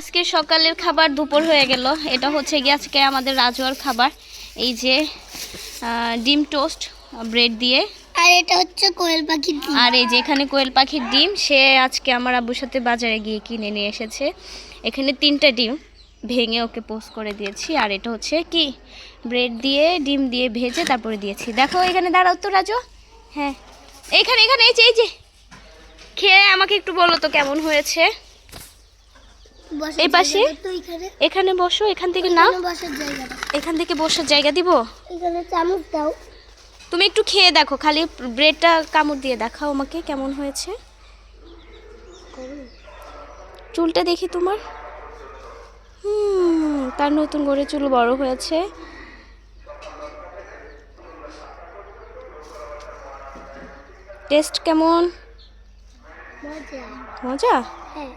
আজকে সকালের খাবার দুপুর হয়ে গেল। এটা হচ্ছে গিয়ে আজকে আমাদের রাজুয়ার খাবার। এই যে ডিম টোস্ট ব্রেড দিয়ে। আর এটা হচ্ছে কোয়েল পাখির ডিম। আর এই যে এখানে কোয়েল পাখির ডিম সে আজকে আমার আব্বুর সাথে বাজারে গিয়ে কিনে নিয়ে এসেছে। এখানে তিনটা ডিম ভেঙে ওকে পোস্ট করে দিয়েছি। আর এটা হচ্ছে কি? ব্রেড দিয়ে ডিম দিয়ে ভেজে তারপরে দিয়েছি। দেখো এখানে দাঁড়াও তো রাজু। হ্যাঁ। এইখানে এখানে এই যে এই যে। খেয়ে আমাকে একটু বলো তো কেমন হয়েছে? এই পাশে? এখানে। বসো এখান থেকে নাও। এখান থেকে বসার জায়গা দিব? এখানে চামচ দাও। তুমি একটু খেয়ে দেখো খালি ব্রেডটা কামড় দিয়ে দেখাও আমাকে কেমন হয়েছে। চুলটা দেখি তোমার। হুম তার নতুন করে চুল বড় হয়েছে। টেস্ট কেমন? মজা। মজা? হ্যাঁ।